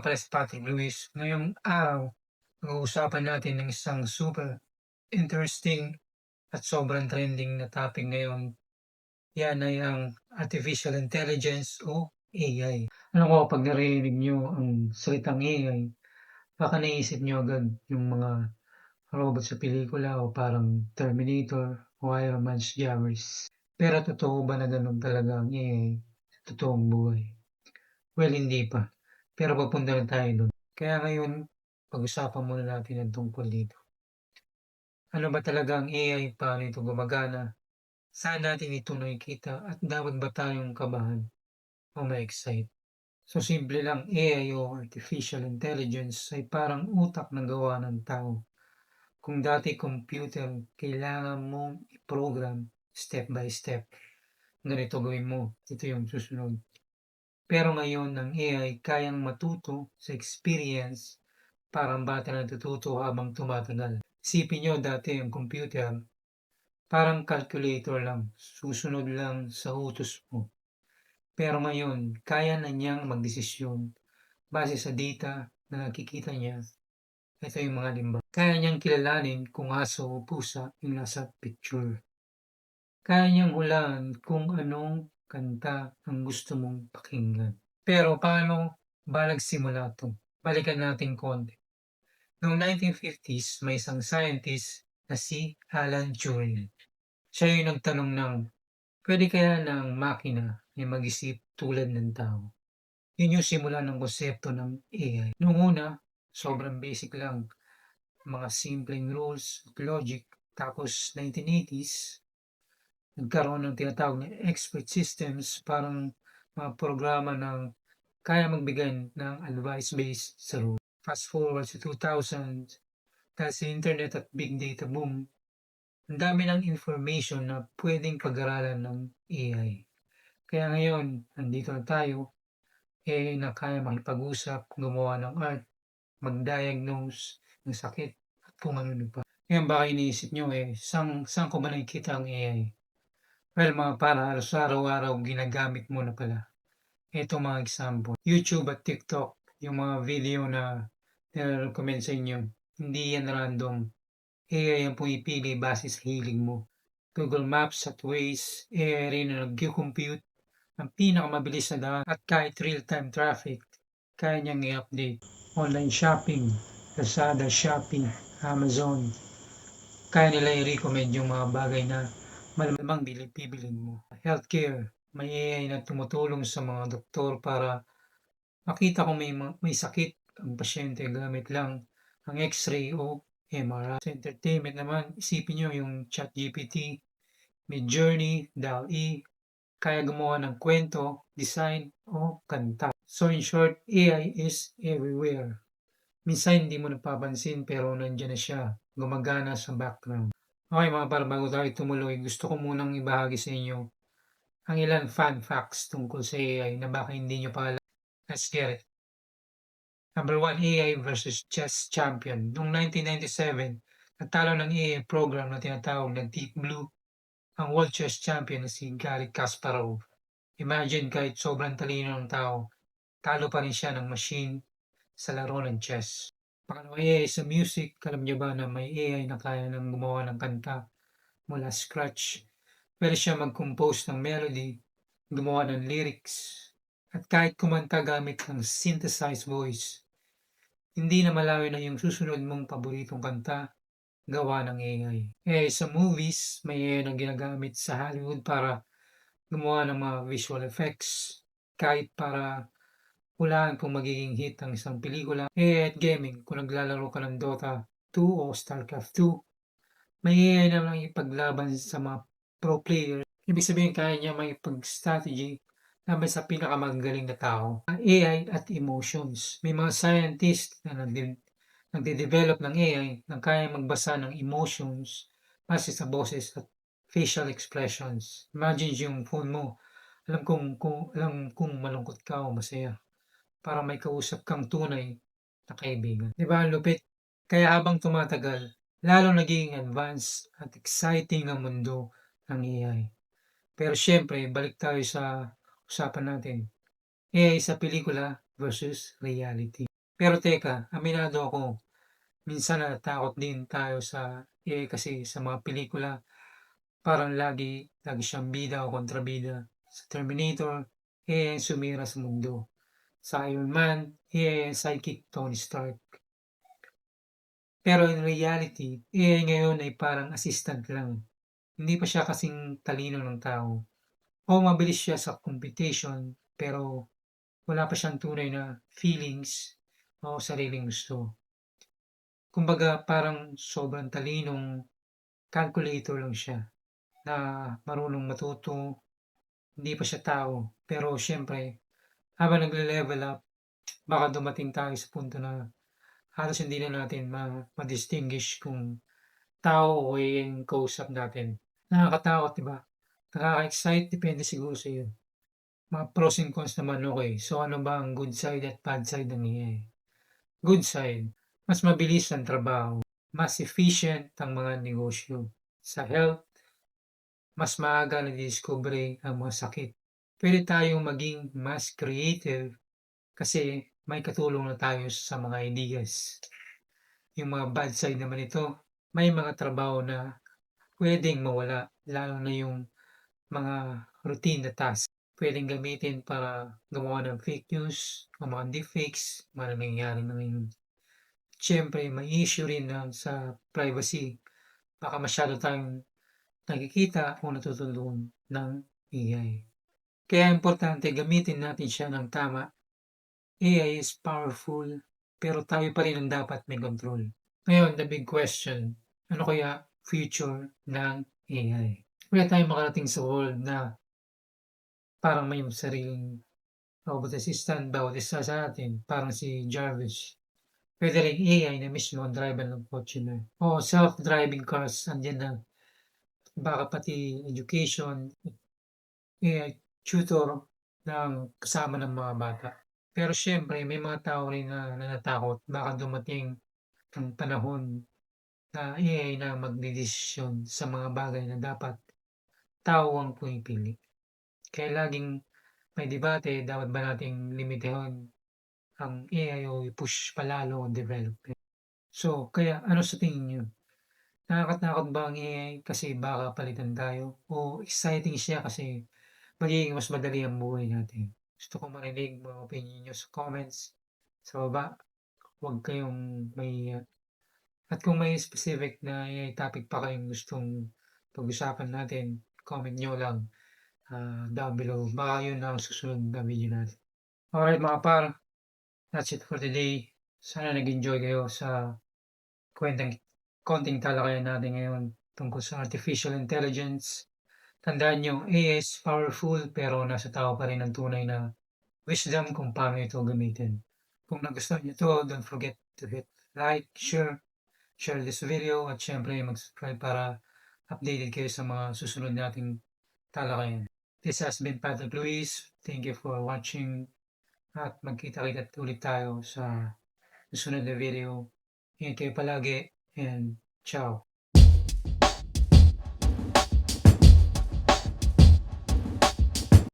pala si Patrick Luis. Ngayong araw, pag-uusapan natin ng isang super interesting at sobrang trending na topic ngayon. Yan ay ang Artificial Intelligence o AI. Ano ko, pag narinig nyo ang salitang AI, baka naisip nyo agad yung mga robot sa pelikula o parang Terminator o Iron Man's Javis. Pero totoo ba na ganun talaga ang AI totoong buhay? Well, hindi pa. Pero papunta na tayo doon. Kaya ngayon, pag-usapan muna natin ang tungkol dito. Ano ba talaga ang AI? Paano ito gumagana? Saan natin ito nakikita? At dapat ba tayong kabahan o ma-excite? So, simple lang, AI o Artificial Intelligence ay parang utak na gawa ng tao. Kung dati computer, kailangan mong i-program step by step. Ganito gawin mo, ito yung susunod. Pero ngayon, ang AI kayang matuto sa experience parang bata na natututo habang tumatagal. Isipin nyo dati ang computer, parang calculator lang, susunod lang sa utos mo. Pero ngayon, kaya na niyang magdesisyon base sa data na nakikita niya. Ito yung mga limba. Kaya niyang kilalanin kung aso o pusa yung nasa picture. Kaya niyang hulaan kung anong kanta ang gusto mong pakinggan. Pero paano ba nagsimula ito? Balikan natin konti. Noong 1950s, may isang scientist na si Alan Turing. Siya yung nagtanong ng, pwede kaya ng makina ay mag-isip tulad ng tao? Yun yung simula ng konsepto ng AI. Noong una, sobrang basic lang. Mga simpleng rules, logic. Tapos 1980s, nagkaroon ng tinatawag na expert systems, parang mga programa ng kaya magbigay ng advice based sa rule. Fast forward sa 2000, dahil sa internet at big data boom, ang dami ng information na pwedeng pag-aralan ng AI. Kaya ngayon, nandito na tayo, AI na kaya makipag-usap, gumawa ng art, mag-diagnose ng sakit, at kung ano pa. Ngayon baka iniisip nyo eh, saan, saan ko ba nakikita ang AI? Well, mga para sa araw-araw ginagamit mo na pala. Ito mga example. YouTube at TikTok, yung mga video na nire-recommend sa inyo, hindi yan random. AI ang pumipili base sa hilig mo. Google Maps at Waze, AI rin na nag-compute ang pinakamabilis na daan at kahit real-time traffic, kaya niyang i-update. Online shopping, Lazada, Shopee, Amazon, kaya nila i-recommend yung mga bagay na malamang bibilin mo. Healthcare, may AI na tumutulong sa mga doktor para makita kung may, may sakit ang pasyente gamit lang ang x-ray o MRI. Sa entertainment naman, isipin nyo yung chat GPT, may journey, DALL-E, kaya gumawa ng kwento, design, o kanta. So in short, AI is everywhere. Minsan hindi mo napapansin pero nandiyan na siya, gumagana sa background. Okay mga para bago tayo tumuloy, gusto ko munang ibahagi sa inyo ang ilan fun facts tungkol sa AI na baka hindi nyo pa alam. Let's get it. Number 1, AI versus chess champion. Noong 1997, natalo ng AI program na tinatawag na Deep Blue ang world chess champion na si Garry Kasparov. Imagine kahit sobrang talino ng tao, talo pa rin siya ng machine sa laro ng chess. Pangalawa AI sa music, alam niyo ba na may AI na kaya nang gumawa ng kanta mula scratch Pwede siya mag-compose ng melody, gumawa ng lyrics, at kahit kumanta gamit ng synthesized voice. Hindi na malayo na yung susunod mong paboritong kanta, gawa ng AI. Eh, sa movies, may AI na ginagamit sa Hollywood para gumawa ng mga visual effects, kahit para hulaan kung magiging hit ang isang pelikula. Eh, at gaming, kung naglalaro ka ng Dota 2 o StarCraft 2, may AI na lang ipaglaban sa mga pro player, ibig sabihin kaya niya may pag-strategy laban sa pinakamagaling na tao. AI at emotions. May mga scientist na nagde- nagde-develop ng AI na kaya magbasa ng emotions base sa boses at facial expressions. Imagine yung phone mo, alam kung, kung, alam kung malungkot ka o masaya para may kausap kang tunay na kaibigan. Di ba lupit? Kaya habang tumatagal, lalo naging advanced at exciting ang mundo ng AI. Pero siyempre, balik tayo sa usapan natin. AI sa pelikula versus reality. Pero teka, aminado ako, minsan natatakot din tayo sa AI kasi sa mga pelikula, parang lagi, lagi siyang bida o kontrabida. Sa Terminator, AI sumira sa mundo. Sa Iron Man, ang sidekick Tony Stark. Pero in reality, AI ngayon ay parang assistant lang. Hindi pa siya kasing talino ng tao. O mabilis siya sa computation, pero wala pa siyang tunay na feelings o sariling gusto. Kumbaga parang sobrang talinong calculator lang siya na marunong matuto, hindi pa siya tao. Pero siyempre, habang nagle-level up, baka dumating tayo sa punto na halos hindi na natin ma- ma-distinguish kung tao o yung kausap natin. Nakakatakot, di ba? Nakaka-excite, depende siguro sa iyo. Mga pros and cons naman, okay. So, ano ba ang good side at bad side ng AI? Good side, mas mabilis ang trabaho, mas efficient ang mga negosyo. Sa health, mas maaga na-discovery ang mga sakit. Pwede tayong maging mas creative kasi may katulong na tayo sa mga ideas. Yung mga bad side naman ito, may mga trabaho na pwedeng mawala, lalo na yung mga routine na task. Pwedeng gamitin para gumawa ng fake news, mga deepfakes, mga nangyayari na ngayon. Siyempre, may issue rin na sa privacy. Baka masyado tayong nakikita o natutulungan ng AI. Kaya importante gamitin natin siya ng tama. AI is powerful, pero tayo pa rin ang dapat may control. Ngayon, the big question, ano kaya future ng AI? Kaya tayo makarating sa world na parang may sariling robot assistant bawat isa sa atin, parang si Jarvis. Pwede rin AI na mismo ang driver ng kotse na. O self-driving cars, andyan na. Baka pati education, AI tutor ng kasama ng mga bata. Pero siyempre, may mga tao rin na natatakot. Baka dumating ang panahon na AI na magdidesisyon sa mga bagay na dapat tao ang pumipili. Kaya laging may debate, dapat ba nating limitahan ang AI o i-push palalo ang development. So, kaya ano sa tingin nyo? Nakakatakot ba ang AI kasi baka palitan tayo? O exciting siya kasi magiging mas madali ang buhay natin? Gusto ko marinig mga opinion nyo sa comments sa baba. Huwag kayong may at kung may specific na AI topic pa kayong gustong pag-usapan natin, comment nyo lang uh, down below. Baka yun ang susunod na video natin. Alright mga par, that's it for today. Sana nag-enjoy kayo sa kwentang konting talakayan natin ngayon tungkol sa artificial intelligence. Tandaan nyo, AI is powerful pero nasa tao pa rin ang tunay na wisdom kung paano ito gamitin. Kung nagustuhan nyo ito, don't forget to hit like, share, share this video at syempre mag-subscribe para updated kayo sa mga susunod nating talakayan. This has been Patrick Luis. Thank you for watching at magkita-kita ulit tayo sa susunod na video. Ingat kayo palagi and ciao.